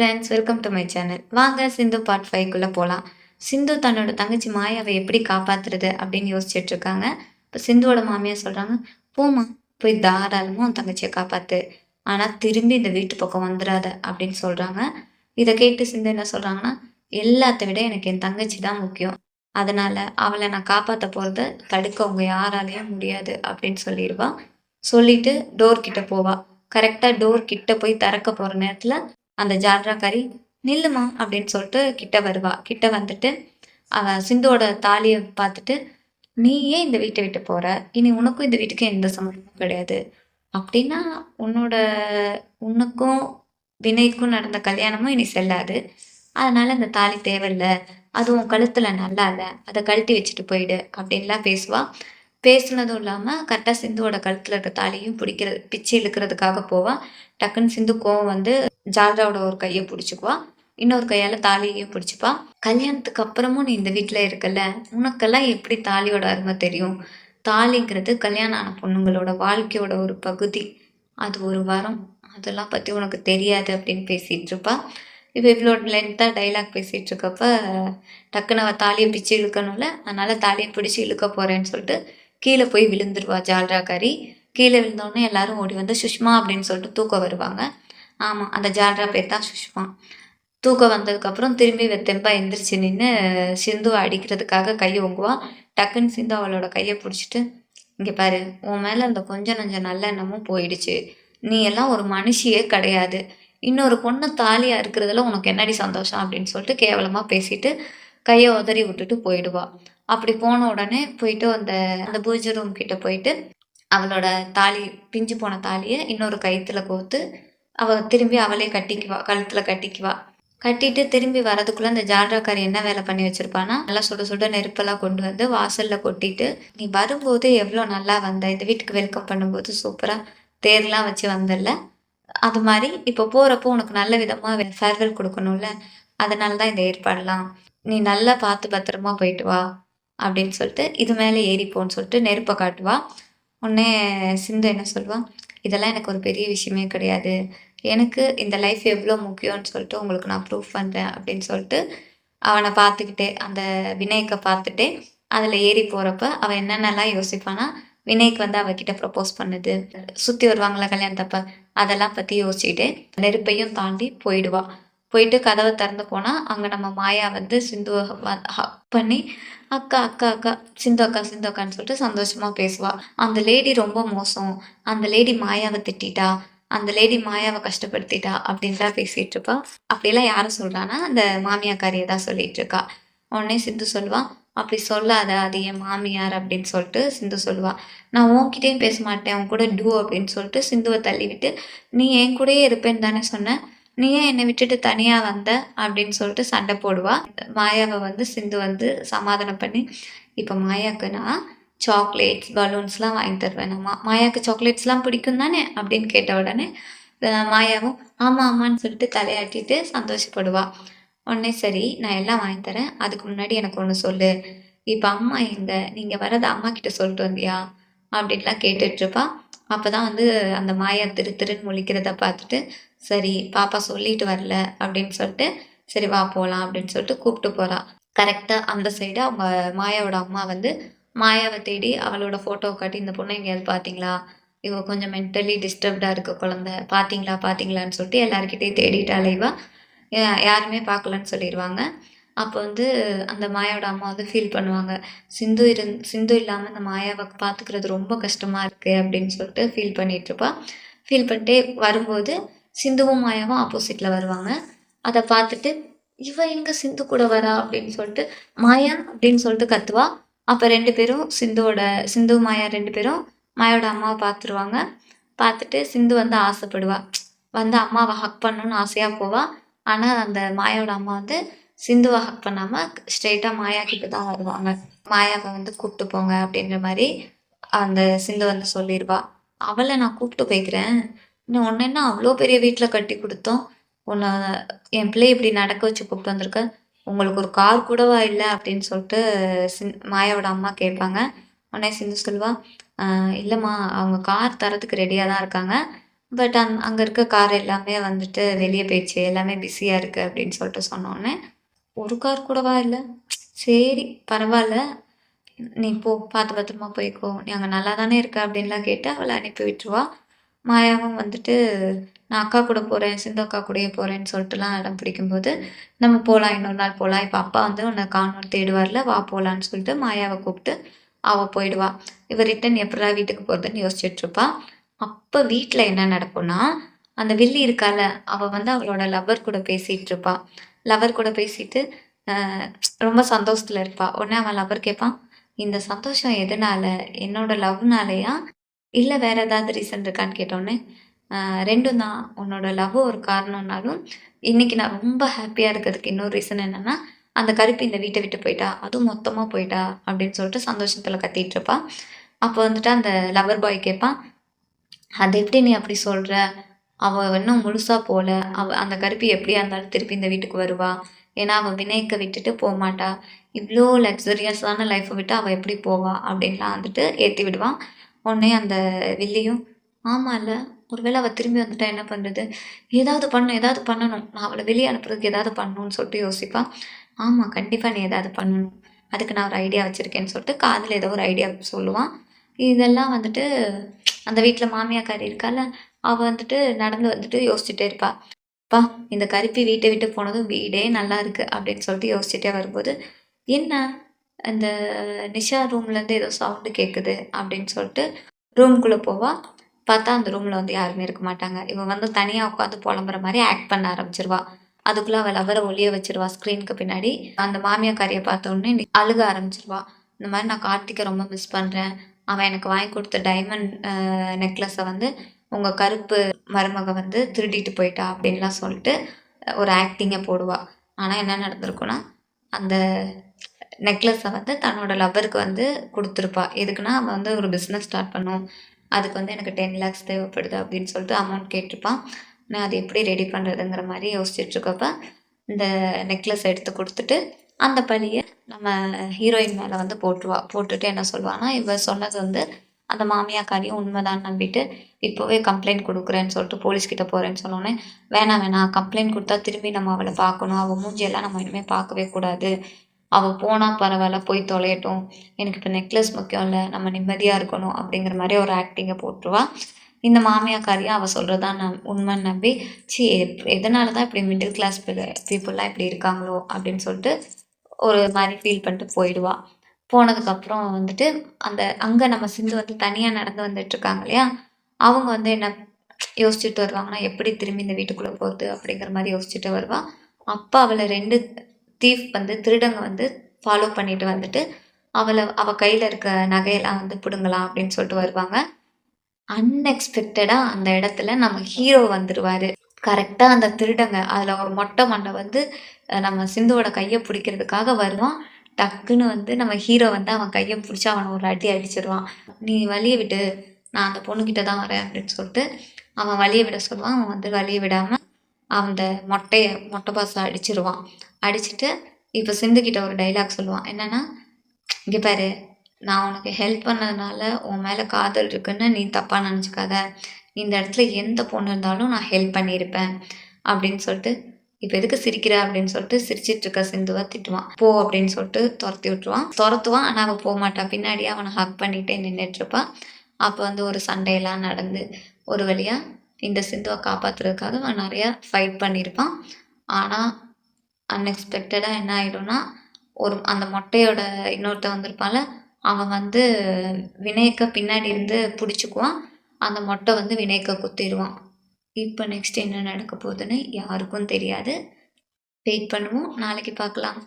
Friends welcome to my channel வாங்க Sindhu part ஃபைவ்க்குள்ளே போகலாம் சிந்து தன்னோட தங்கச்சி மாயாவை எப்படி காப்பாத்துறது அப்படின்னு யோசிச்சுட்டு இருக்காங்க. இப்போ சிந்துவோட மாமியார் சொல்கிறாங்க போம்மா போய் தாராளமாக உன் தங்கச்சியை காப்பாற்று ஆனால் திரும்பி இந்த வீட்டு பக்கம் வந்துடாத அப்படின்னு சொல்கிறாங்க இதை கேட்டு சிந்து என்ன சொல்கிறாங்கன்னா எல்லாத்த விட எனக்கு என் தங்கச்சி தான் முக்கியம். அதனால் அவளை நான் காப்பாற்ற போகிறத தடுக்க உங்க யாராலையும் முடியாது அப்படின்னு சொல்லிடுவான் சொல்லிட்டு டோர் கிட்ட போவா. கரெக்டாக டோர் கிட்ட போய் திறக்க போகிற நேரத்தில் அந்த ஜால்ராக்காரி நில்லுமா அப்படின்னு சொல்லிட்டு கிட்ட வருவா. கிட்ட வந்துட்டு அவ சிந்துவோட தாலியை பார்த்துட்டு நீ ஏன் இந்த வீட்டை விட்டு போற. இனி உனக்கும் இந்த வீட்டுக்கும் எந்த சம்மந்தமும் கிடையாது. அப்படின்னா உன்னோட உனக்கும் வினைக்கும் நடந்த கல்யாணமும் இனி செல்லாது. அதனால இந்த தாலி தேவையில்லை. அது உன் கழுத்துல நல்லா இல்லை. அதை கழட்டி வச்சுட்டு போயிடு அப்படின்லாம் பேசுவா. பேசுனதும் இல்லாமல் கரெக்டாக சிந்துவோட கழுத்தில் இருக்க தாலியும் பிடிக்கிறது பிச்சு இழுக்கிறதுக்காக போவா. டக்குன்னு சிந்து கோவம் வந்து ஜால்ராவோட ஒரு கையை பிடிச்சிக்குவா. இன்னொரு கையால் தாலியையும் பிடிச்சிப்பா. கல்யாணத்துக்கு அப்புறமும் நீ இந்த வீட்டில் இருக்கல உனக்கெல்லாம் எப்படி தாலியோட அருமை தெரியும்? தாலிங்கிறது கல்யாணம் ஆன பொண்ணுங்களோட வாழ்க்கையோட ஒரு பகுதி. அது ஒரு வரம். அதெல்லாம் பற்றி உனக்கு தெரியாது அப்படின்னு பேசிகிட்டு இருப்பா இப்போ இவ்வளோ லென்த்தாக டைலாக் பேசிகிட்டு இருக்கப்ப டக்குன்னு அவள் தாலியை பிச்சு இழுக்கணும்ல அதனால் தாலியை பிடிச்சி இழுக்க போகிறேன்னு சொல்லிட்டு கீழே போய் விழுந்துருவா ஜால்ராக்காரி கீழே விழுந்தோடனே எல்லாரும் ஓடி வந்து சுஷ்மா அப்படின்னு சொல்லிட்டு தூக்க வருவாங்க. ஆமாம் அந்த ஜால்ரா பேர் தான் சுஷ்மா. தூக்கம் வந்ததுக்கப்புறம் திரும்பி இவ தெம்பா எந்திரிச்சு நின்று சிந்துவை அடிக்கிறதுக்காக கையை ஓங்குவா. டக்குன்னு சிந்து அவளோட கையை பிடிச்சிட்டு இங்கே பாரு உன் மேலே அந்த கொஞ்சம் நஞ்சம் நல்லெண்ணமும் போயிடுச்சு. நீ எல்லாம் ஒரு மனுஷியே கிடையாது. இன்னொரு பொண்ணு தாலியாக இருக்கிறதுல உனக்கு என்னடி சந்தோஷம்? அப்படின்னு சொல்லிட்டு கேவலமாக பேசிட்டு கையை உதறி விட்டுட்டு போயிடுவா. அப்படி போன உடனே போயிட்டு அந்த அந்த பூஜை ரூம் கிட்ட போயிட்டு அவளோட தாலி பிஞ்சு போன தாலியை இன்னொரு கயிற்றுல கோத்து அவ திரும்பி அவளே கட்டிக்குவா கழுத்துல கட்டிக்குவா. கட்டிட்டு திரும்பி வரதுக்குள்ள அந்த ஜால்ராக்கார் என்ன வேலை பண்ணி வச்சிருப்பானா நல்லா சுட சுட நெருப்பெல்லாம் கொண்டு வந்து வாசல்ல கொட்டிட்டு நீ வரும்போது எவ்வளோ நல்லா வந்த? இந்த வீட்டுக்கு வெல்கம் பண்ணும்போது சூப்பரா தேர்லாம் வச்சு வந்தல்ல. அது மாதிரி இப்போ போறப்போ உனக்கு நல்ல விதமா ஃபேர்வெல் கொடுக்கணும்ல. அதனால தான் இந்த ஏற்பாடெல்லாம். நீ நல்லா பார்த்து பத்திரமா போயிட்டு வா அப்படின்னு சொல்லிட்டு இது மேலே ஏறிப்போன்னு சொல்லிட்டு நெருப்பை காட்டுவா. உடனே சிந்து என்ன சொல்லுவாள் இதெல்லாம் எனக்கு ஒரு பெரிய விஷயமே கிடையாது. எனக்கு இந்த லைஃப் எவ்வளோ முக்கியம்னு சொல்லிட்டு உங்களுக்கு நான் ப்ரூஃப் பண்ணுறேன் அப்படின்னு சொல்லிட்டு அவனை பார்த்துக்கிட்டே அந்த வினயக்கை பார்த்துட்டே அதில் ஏறி போகிறப்ப அவன் என்னென்னலாம் யோசிப்பானா வினய்க்கு வந்து அவகிட்ட ப்ரப்போஸ் பண்ணுது. சுற்றி வருவாங்களா கல்யாணத்தப்ப அதெல்லாம் பற்றி யோசிச்சுட்டு நெருப்பையும் தாண்டி போயிடுவா. போயிட்டு கதவை திறந்து போனால் அங்கே நம்ம மாயா வந்து சிந்துவை ஹக் பண்ணி அக்கா அக்கா அக்கா சிந்து அக்கா சிந்து அக்கான்னு சொல்லிட்டு சந்தோஷமாக பேசுவாள் அந்த லேடி ரொம்ப மோசம். அந்த லேடி மாயாவை திட்டிட்டா. அந்த லேடி மாயாவை கஷ்டப்படுத்திட்டா அப்படின்லாம் பேசிகிட்டு இருப்பா அப்படிலாம் யாரும் சொல்கிறான்னா அந்த மாமியாக்காரியை தான் சொல்லிட்டு இருக்கா உடனே சிந்து சொல்லுவான் அப்படி சொல்லாத அது என் மாமியார் அப்படின்னு சொல்லிட்டு சிந்து சொல்லுவா. நான் உன்கிட்டயும் பேச மாட்டேன் உன் கூட டூ அப்படின்னு சொல்லிட்டு சிந்துவை தள்ளிவிட்டு நீ என் கூடயே இருப்பேன்னு தானே சொன்ன? நீ ஏன் என்னை விட்டுட்டு தனியாக வந்த? அப்படின்னு சொல்லிட்டு சண்டை போடுவா. மாயாவை வந்து சிந்து வந்து சமாதானம் பண்ணி இப்போ மாயாவுக்கு நான் சாக்லேட்ஸ் பலூன்ஸ்லாம் வாங்கி தருவேன் நம்ம மாயாவுக்கு சாக்லேட்ஸ்லாம் பிடிக்கும் தானே? அப்படின்னு கேட்ட உடனே மாயாவும் ஆமாம் ஆமான்னு சொல்லிட்டு தலையாட்டிட்டு சந்தோஷப்படுவா. உடனே சரி நான் எல்லாம் வாங்கி தரேன். அதுக்கு முன்னாடி எனக்கு ஒன்று சொல்லு. இப்போ அம்மா எங்க? நீங்கள் வரது அம்மா கிட்ட சொல்லிட்டு வந்தியா? அப்படின்லாம் கேட்டுட்ருப்பா அப்போ தான் வந்து அந்த மாயா திரு திருன்னு முழிக்கிறத பார்த்துட்டு சரி பாப்பா சொல்லிட்டு வரல அப்படின்னு சொல்லிட்டு சரி வா போகலாம் அப்படின்னு சொல்லிட்டு கூப்பிட்டு போகிறா கரெக்டாக அந்த சைடு அவங்க மாயாவோட அம்மா வந்து மாயாவை தேடி அவளோட ஃபோட்டோ காட்டி இந்த பொண்ணை எங்கேயாவது பார்த்தீங்களா? இவ கொஞ்சம் மென்டலி டிஸ்டர்ப்டாக இருக்க குழந்த. பார்த்தீங்களா? பார்த்தீங்களான்னு சொல்லிட்டு எல்லாருக்கிட்டையும் தேடிட்டு அலைவா. யாருமே பார்க்கலன்னு சொல்லிடுவாங்க அப்போ வந்து அந்த மாயாவோட அம்மா வந்து ஃபீல் பண்ணுவாங்க. சிந்து இருந் சிந்து இல்லாமல் அந்த மாயாவை பார்த்துக்கிறது ரொம்ப கஷ்டமாக இருக்குது அப்படின்னு சொல்லிட்டு ஃபீல் பண்ணிகிட்ருப்பா ஃபீல் பண்ணிட்டே வரும்போது சிந்துவும் மாயாவும் ஆப்போசிட்டில் வருவாங்க. அதை பார்த்துட்டு இவ எங்கே சிந்து கூட வரா? அப்படின்னு சொல்லிட்டு மாயா அப்படின்னு சொல்லிட்டு கத்துவா. அப்போ ரெண்டு பேரும் சிந்துவோட சிந்து மாயா ரெண்டு பேரும் மாயோட அம்மாவை பார்த்துருவாங்க பார்த்துட்டு சிந்து வந்து ஆசைப்படுவா. வந்து அம்மாவை ஹக் பண்ணணும்னு ஆசையாக போவா. ஆனால் அந்த மாயோட அம்மா வந்து சிந்துவை ஹக் பண்ணாமல் ஸ்ட்ரெயிட்டாக மாயா கிட்ட தான் வருவாங்க. மாயாவை வந்து கூப்பிட்டு போங்க அப்படின்ற மாதிரி அந்த சிந்து வந்து சொல்லிடுவா அவளை நான் கூப்பிட்டு போய்க்கிறேன். இன்னும் ஒன்று என்ன அவ்வளோ பெரிய வீட்டில் கட்டி கொடுத்தோம்? உன்னை என் பிள்ளை இப்படி நடக்க வச்சு கூப்பிட்டு வந்திருக்க. உங்களுக்கு ஒரு கார் கூடவா இல்லை அப்படின்னு சொல்லிட்டு சின் மாயாவோட அம்மா கேட்பாங்க. உடனே சிந்து சொல்லுவா இல்லைம்மா அவங்க கார் தரத்துக்கு ரெடியாக தான் இருக்காங்க. பட் அங் அங்கே இருக்க கார் எல்லாமே வந்துட்டு வெளியே போயிடுச்சு. எல்லாமே பிஸியாக இருக்குது அப்படின்னு சொல்லிட்டு சொன்னோன்னே ஒரு கார் கூடவா இல்லை? சரி பரவாயில்ல நீ போ பார்த்து பத்திரமா போய்க்கோ. நீ அங்கே நல்லா தானே இருக்க? அப்படின்லாம் கேட்டு அவளை அனுப்பி விட்டுருவா. மாயாவும் வந்துட்டு நான் அக்கா கூட போகிறேன் சிந்து அக்கா கூடயே போகிறேன்னு சொல்லிட்டுலாம் இடம் பிடிக்கும்போது நம்ம போகலாம் இன்னொரு நாள் போகலாம் இப்போ அப்பா வந்து உன்னை காணும் தேடுவார்ல வா போகலான்னு சொல்லிட்டு மாயாவை கூப்பிட்டு அவள் போயிடுவா. இவ ரிட்டன் எப்படா வீட்டுக்கு போகிறதுன்னு யோசிச்சுட்ருப்பா அப்போ வீட்டில் என்ன நடக்கும்னா அந்த வில்லி இருக்கால அவள் வந்து அவளோட லவ்வர் கூட பேசிகிட்டு இருப்பா. லவ்வர் கூட பேசிட்டு ரொம்ப சந்தோஷத்தில் இருப்பா. உடனே அவன் லவர் கேட்பான் இந்த சந்தோஷம் எதனால? என்னோட லவ்னாலயா இல்லை வேற ஏதாவது ரீசன் இருக்கான்னு? கேட்டோன்னே ரெண்டும் தான் உன்னோட லவ் ஒரு காரணம்னாலும் இன்றைக்கி நான் ரொம்ப ஹாப்பியாக இருக்கிறதுக்கு இன்னொரு ரீசன் என்னென்னா அந்த கருப்பு இந்த வீட்டை விட்டு போயிட்டா அதுவும் மொத்தமாக போயிட்டா அப்படின்னு சொல்லிட்டு சந்தோஷத்தில் கத்திட்டு இருப்பா. அப்போ வந்துட்டு அந்த லவர் பாய் கேட்பான் அது எப்படி நீ அப்படி சொல்கிற அவள் இன்னும் முழுசாக போகல அவ அந்த கருப்பி எப்படியா இருந்தாலும் திருப்பி இந்த வீட்டுக்கு வருவா. ஏன்னா அவள் வினயக்க விட்டுட்டு போக மாட்டா. இவ்வளோ லக்ஸரியஸான லைஃப்பை விட்டு அவள் எப்படி போவா? அப்படின்லாம் வந்துட்டு ஏற்றி விடுவான் உடனே அந்த வில்லியும் ஆமாம்ல ஒருவேளை அவள் திரும்பி வந்துட்டா என்ன பண்ணுறது ஏதாவது பண்ணணும் ஏதாவது பண்ணணும். நான் அவளை வெளியே அனுப்புறதுக்கு ஏதாவது பண்ணணும்னு சொல்லிட்டு யோசிப்பான் ஆமாம் கண்டிப்பாக நீ ஏதாவது பண்ணணும். அதுக்கு நான் ஒரு ஐடியா வச்சுருக்கேன்னு சொல்லிட்டு காதில் ஏதோ ஒரு ஐடியா சொல்லுவான் இதெல்லாம் வந்துட்டு அந்த வீட்டில் மாமியாக்காரி இருக்கால அவள் வந்துட்டு நடந்து வந்துட்டு யோசிச்சுட்டே இருப்பா. அப்பா இந்த கருப்பி வீட்டை விட்டு போனதும் வீடே நல்லா இருக்குது அப்படின்னு சொல்லிட்டு யோசிச்சுட்டே வரும்போது என்ன? அந்த நிஷா ரூம்லேருந்து ஏதோ சவுண்டு கேட்குது அப்படின்னு சொல்லிட்டு ரூம்குள்ளே போவாள் பார்த்தா அந்த ரூமில் வந்து யாருமே இருக்க மாட்டாங்க. இவன் வந்து தனியாக உட்காந்து புலம்புற மாதிரி ஆக்ட் பண்ண ஆரம்பிச்சிருவா. அதுக்குள்ளே அவள் அவரை ஒளிய வச்சிருவா ஸ்க்ரீனுக்கு பின்னாடி. அந்த மாமியாக்காரியை பார்த்த உடனே அழுக ஆரம்பிச்சிருவா. இந்த மாதிரி நான் கார்த்திகை ரொம்ப மிஸ் பண்ணுறேன் அவன் எனக்கு வாங்கி கொடுத்த டைமண்ட் நெக்லஸை வந்து உங்கள் கருப்பு மருமக வந்து திருடிட்டு போயிட்டா அப்படின்லாம் சொல்லிட்டு ஒரு ஆக்டிங்கை போடுவா. ஆனால் என்ன நடந்திருக்குன்னா அந்த நெக்லஸை வந்து தன்னோட லவ்வருக்கு வந்து கொடுத்துருப்பா. எதுக்குன்னா அவன் வந்து ஒரு பிஸ்னஸ் ஸ்டார்ட் பண்ணும். அதுக்கு வந்து எனக்கு டென் லேக்ஸ் தேவைப்படுது அப்படின்னு சொல்லிட்டு அமௌண்ட் கேட்டிருப்பான். நான் அது எப்படி ரெடி பண்ணுறதுங்கிற மாதிரி யோசிச்சுட்ருக்கப்ப இந்த நெக்லஸ் எடுத்து கொடுத்துட்டு அந்த பழியை நம்ம ஹீரோயின் மேலே வந்து போட்டுருவா போட்டுட்டு என்ன சொல்லுவான்னா இவ சொன்னது வந்து அந்த மாமியாக்காரியும் உண்மைதான் நம்பிட்டு இப்போவே கம்ப்ளைண்ட் கொடுக்குறேன்னு சொல்லிட்டு போலீஸ்கிட்ட போகிறேன்னு சொன்னோன்னே வேணாம் வேணாம் கம்ப்ளைண்ட் கொடுத்தா திரும்பி நம்ம அவளை பார்க்கணும் அவள் மூஞ்சியெல்லாம் நம்ம இனிமேல் பார்க்கவே கூடாது அவள் போனால் பரவாயில்ல போய் தொலையட்டும். எனக்கு இப்போ நெக்லஸ் முக்கியம் இல்லை நம்ம நிம்மதியாக இருக்கணும் அப்படிங்கிற மாதிரி ஒரு ஆக்டிங்கை போட்டுருவா. இந்த மாமியாக்காரியும் அவள் சொல்கிறதா நான் உண்மைன்னு நம்பி சி எதனால தான் இப்படி மிடில் கிளாஸ் பீப்புளெலாம் இப்படி இருக்காங்களோ அப்படின்னு சொல்லிட்டு ஒரு மாதிரி ஃபீல் பண்ணிட்டு போயிடுவா. போனதுக்கப்புறம் வந்துட்டு அந்த அங்கே நம்ம சிந்து வந்து தனியாக நடந்து வந்துட்டுருக்காங்க இல்லையா? அவங்க வந்து என்ன யோசிச்சுட்டு வருவாங்கன்னா எப்படி திரும்பி இந்த வீட்டுக்குள்ளே போகுது அப்படிங்கிற மாதிரி யோசிச்சுட்டு வருவா. அப்போ அவளை ரெண்டு தீஃப் வந்து திருடங்க வந்து ஃபாலோ பண்ணிட்டு வந்துட்டு அவளை அவள் கையில் இருக்க நகையெல்லாம் வந்து பிடுங்கலாம் அப்படின்னு சொல்லிட்டு வருவாங்க. அன்எக்ஸ்பெக்டடாக அந்த இடத்துல நம்ம ஹீரோ வந்துடுவார் கரெக்டாக அந்த திருடங்க அதில் ஒரு மொட்டை மண்டை வந்து நம்ம சிந்துவோட கையை பிடிக்கிறதுக்காக வருவான். டக்குன்னு வந்து நம்ம ஹீரோ வந்து அவன் கையை பிடிச்சி அவனை ஒரு அடி அடிச்சிடுவான் நீ வழியை விட்டு நான் அந்த பொண்ணுக்கிட்ட தான் வரேன் அப்படின்னு சொல்லிட்டு அவன் வழியை விட சொல்லுவான். அவன் வந்து வழியை விடாமல் அந்த மொட்டையை மொட்டை பாசை அடிச்சிருவான். அடிச்சுட்டு இப்போ சிந்துக்கிட்ட ஒரு டைலாக் சொல்லுவான். என்னன்னா இங்கே பாரு நான் உனக்கு ஹெல்ப் பண்ணதுனால உன் மேலே காதல் இருக்குன்னு நீ தப்பாக நினச்சிக்காத. இந்த இடத்துல எந்த பொண்ணு இருந்தாலும் நான் ஹெல்ப் பண்ணியிருப்பேன். அப்படின்னு சொல்லிட்டு இப்போ எதுக்கு சிரிக்கிற அப்படின்னு சொல்லிட்டு சிரிச்சிட்டு இருக்க சிந்துவை திட்டுவான். போ அப்படின்னு சொல்லிட்டு துரத்தி விட்டுருவான். துரத்துவான் ஆனால் அவன் போக மாட்டான் பின்னாடியே அவனை ஹக் பண்ணிகிட்டே நின்றுட்டு இருப்பான் அப்போ வந்து ஒரு சண்டையெல்லாம் நடந்து ஒரு வழியாக இந்த சிந்துவை காப்பாற்றுறதுக்காக அவன் நிறையா ஃபைட் பண்ணியிருப்பான். ஆனால் அன்எக்ஸ்பெக்டடாக என்ன ஆகிடும்னா ஒரு அந்த மொட்டையோட இன்னொருத்தன் வந்திருப்பான்ல அவன் வந்து வினயக்க பின்னாடி இருந்து பிடிச்சிக்குவான். அந்த மொட்டை வந்து வினயக்க குத்திடுவான். இப்போ நெக்ஸ்ட் என்ன நடக்க போகுதுன்னு யாருக்கும் தெரியாது. வெயிட் பண்ணுவோம். நாளைக்கு பார்க்கலாம்.